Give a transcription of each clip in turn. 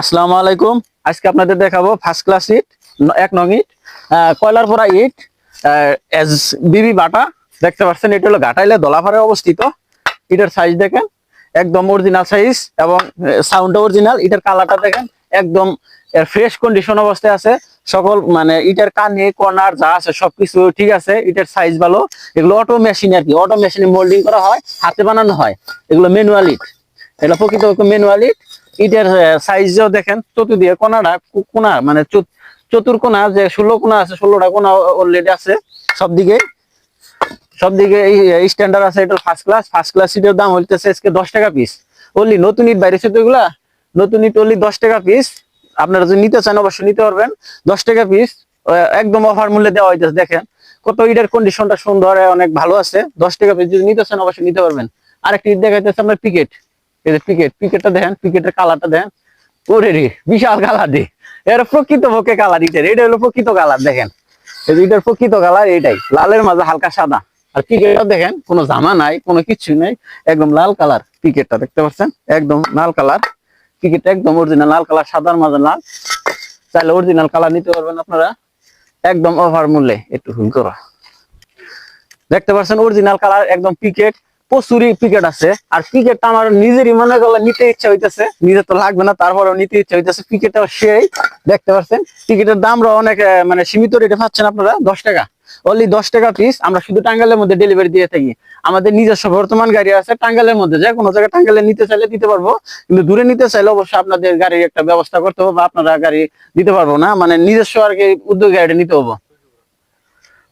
আসসালামু আলাইকুম। আজকে আপনাদের দেখাবো ফার্স্ট ক্লাস ইট এক নং ইট। কয়লার পরা ইট এস বিবি বাটা, দেখতে পাচ্ছেন, এটা হলো ঘাটাইলে দলাভারে অবস্থিত। এটার সাইজ দেখেন, একদম অরিজিনাল সাইজ এবং সাউন্ড অরিজিনাল ইটার কালারটা দেখেন, একদম ফ্রেশ কন্ডিশন অবস্থায় আছে। সকল মানে ইটার কানে কর্নার যা আছে, সবকিছু ঠিক আছে। ইটার সাইজ ভালো। এগুলো অটো মেশিন আর কি। অটো মেশিনে মোল্ডিং করা হয়, হাতে বানানো হয়। এগুলো ম্যানুয়াল ইট। এটা প্রকৃত ম্যানুয়াল ইট। ইটের সাইজও দেখেন চতুর্দিকে কোনাটা কোনা মানে চত- চতুর কোনা যে ষোলো কোনা আছে, ষোলোটা কোনা অলরেডি আছে সব দিকে সব দিকে এই স্ট্যান্ডার্ড আছে, এটা ফার্স্ট ক্লাস ফার্স্ট ক্লাস সিটের দাম হইতেছে আজকে দশ টাকা পিস ওনলি নতুন ইট বাইরেছে তো এগুলা? নতুন ইট ওনলি দশ টাকা পিস আপনারা যদি নিতে চান, অবশ্যই নিতে পারবেন। দশ টাকা পিস একদম অফার মূল্যে দেওয়া হইতেছে, দেখেন। কত ইটের কন্ডিশনটা সুন্দর, অনেক ভালো আছে। দশ টাকা পিস যদি নিতে চান, অবশ্যই নিতে পারবেন। আরেকটি ইট দেখাইতেছে আপনার পিকেট এই যে পিকেট পিকেটটা দেখেন পিকেটের কালারটা দেখেন। ওরে রে, বিশাল কালার দি এর প্রকৃত পক্ষে কালার ইটের এটা হলো প্রকৃত কালার দেখেন। এই এটার প্রকৃত কালার এটাই লালের মাঝে হালকা সাদা। আর পিকেটটা দেখেন, কোনো জামা নাই, কোনো কিছু নেই, একদম লাল কালার পিকেটটা দেখতে পাচ্ছেন? একদম লাল কালার পিকেটটা একদম অরিজিনাল লাল কালার সাদার মাঝে লাল। চাইলে অরিজিনাল কালার নিতে পারবেন আপনারা। একদম অফার মূল্যে, একটু ভুল করা। দেখতে পাচ্ছেন অরিজিনাল কালার একদম পিকেট প্রচুরই পিকেট আছে। আর পিকেটটা আমার নিজেরই মনে করলে নিতে ইচ্ছা হইতেছে। নিজে তো লাগবে না, তারপরেও নিতে ইচ্ছা হইতেছে। পিকেটটা সেই, দেখতে পাচ্ছেন টিকিটের দামরা অনেক মানে সীমিত রেটে পাচ্ছেন আপনারা, দশ টাকা। অনলি দশ টাকা পিস আমরা শুধু টাঙ্গালের মধ্যে ডেলিভারি দিয়ে থাকি। আমাদের নিজস্ব বর্তমান গাড়ি আছে টাঙ্গালের মধ্যে। যে কোনো জায়গায় টাঙ্গালে নিতে চাইলে দিতে পারব। কিন্তু দূরে নিতে চাইলে অবশ্যই আপনাদের গাড়ির একটা ব্যবস্থা করতে হবে আপনারা গাড়ি দিতে পারব না। মানে নিজস্ব আর কি উদ্যোগে গাড়ি নিতে হব।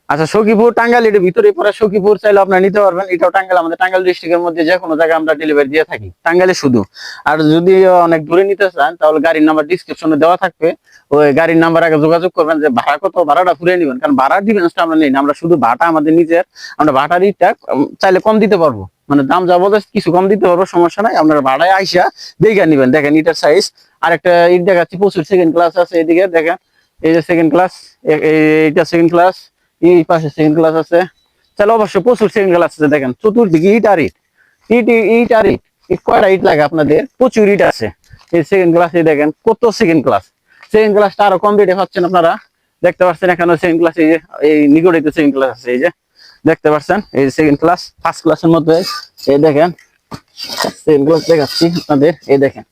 আচ্ছা সখীপুর, টাঙ্গাইল, এর ভিতরে পরে সখীপুর চাইলে আপনারা নিতে পারবেন। এটাও টাঙ্গাইল, আমাদের টাঙ্গাইল ডিস্ট্রিক্টের মধ্যে যে কোনো জায়গায় আমরা ডেলিভারি দিয়ে থাকি। টাঙ্গাইলে শুধু। আর যদি অনেক দূরে নিতে চান, তাহলে গাড়ির নাম্বার ডিসক্রিপশনে দেওয়া থাকবে। ওই গাড়ির নাম্বার আগে যোগাযোগ করবেন যে ভাড়া কত, ভাড়াটা ঘুরে নেবেন। কারণ ভাড়ার ডিফারেন্সটা আমরা নেই আমরা শুধু ভাড়া আমাদের নিজের। আমরা ভাড়ার ইটটা চাইলে কম দিতে পারব। মানে দাম বলতে কিছু কম দিতে পারব, সমস্যা নাই। আপনারা ভাড়ায় আইসা দেখে নিবেন। দেখেন ইটার সাইজ আর একটা ইট দেখাচ্ছি, প্রচুর সেকেন্ড ক্লাস আছে এদিকে। দেখেন, এই যে সেকেন্ড ক্লাস এইটা সেকেন্ড ক্লাস এই পাশে সেকেন্ড ক্লাস আছে। তাহলে অবশ্যই প্রচুর সেকেন্ড ক্লাস আছে, দেখেন। চতুর্দিকে ইট আর ইট ইট ইট আর ইট কয়টা ইট লাগে আপনাদের? প্রচুর ইট আছে। এই সেকেন্ড ক্লাসে দেখেন, কত সেকেন্ড ক্লাস সেকেন্ড ক্লাসটা আরও কম রেটে পাচ্ছেন আপনারা। দেখতে পাচ্ছেন এখানে সেকেন্ড ক্লাস এই যে, এই নিকটে সেকেন্ড ক্লাস আছে, এই যে। দেখতে পাচ্ছেন, এই সেকেন্ড ক্লাস ফার্স্ট ক্লাসের মধ্যে, এই দেখেন সেকেন্ড ক্লাস দেখাচ্ছি আপনাদের, এই দেখেন।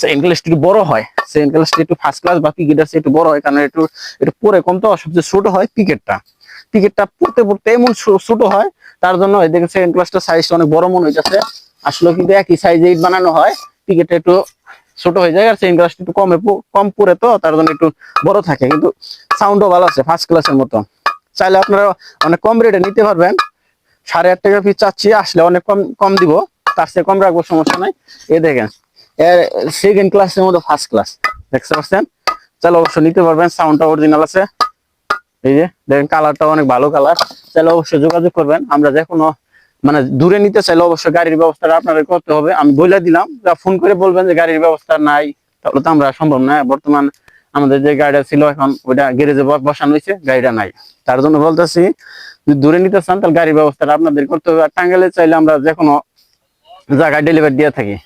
সেকেন্ড ক্লাসটা একটু বড় হয়। সেকেন্ড ক্লাসটা একটু ফার্স্ট ক্লাস বা পিকেট আছে, একটু বড় হয়, কারণ একটু একটু পরে কম তো, সবচেয়ে ছোট হয় পিকেটটা পিকেটটা পড়তে পড়তে এমন ছোট হয়, তার জন্য দেখেন সেকেন্ড ক্লাসটা সাইজটা অনেক বড় মনে হইতেছে। আসলে কিন্তু একই সাইজে ইট বানানো হয়, পিকেটটা একটু ছোট হয়ে যায় আর সেকেন্ড ক্লাসটা একটু কমে কম পড়ে তো, তার জন্য একটু বড় থাকে। কিন্তু সাউন্ডও ভালো আছে ফার্স্ট ক্লাসের মতো। চাইলে আপনারা অনেক কম রেটে নিতে পারবেন। সাড়ে আট টাকা পিস চাচ্ছি, আসলে অনেক কম কম দিব, তার চেয়ে কম রাখব, সমস্যা নাই। এ দেখেন এর সেকেন্ড ক্লাসের মতো ফার্স্ট ক্লাস দেখতে পাচ্ছেন? চাইলে অবশ্যই নিতে পারবেন সাউন্ডটা অরিজিনাল আছে। এই যে, দেখেন কালারটা অনেক ভালো কালার চাইলে অবশ্যই যোগাযোগ করবেন। আমরা যে কোনো মানে দূরে নিতে চাইলে অবশ্যই গাড়ির ব্যবস্থাটা আপনাদের করতে হবে। আমি বলে দিলাম ফোন করে বলবেন যে গাড়ির ব্যবস্থা নাই, তাহলে তো আমরা সম্ভব না। বর্তমান আমাদের যে গাড়িটা ছিল এখন, ওইটা গ্যারেজে বসানো হয়েছে, গাড়িটা নাই। তার জন্য বলতেছি, যদি দূরে নিতে চান, তাহলে গাড়ির ব্যবস্থাটা আপনাদের করতে হবে। আর টাঙ্গাইলে চাইলে আমরা যে কোনো জায়গায় ডেলিভারি দিয়ে থাকি।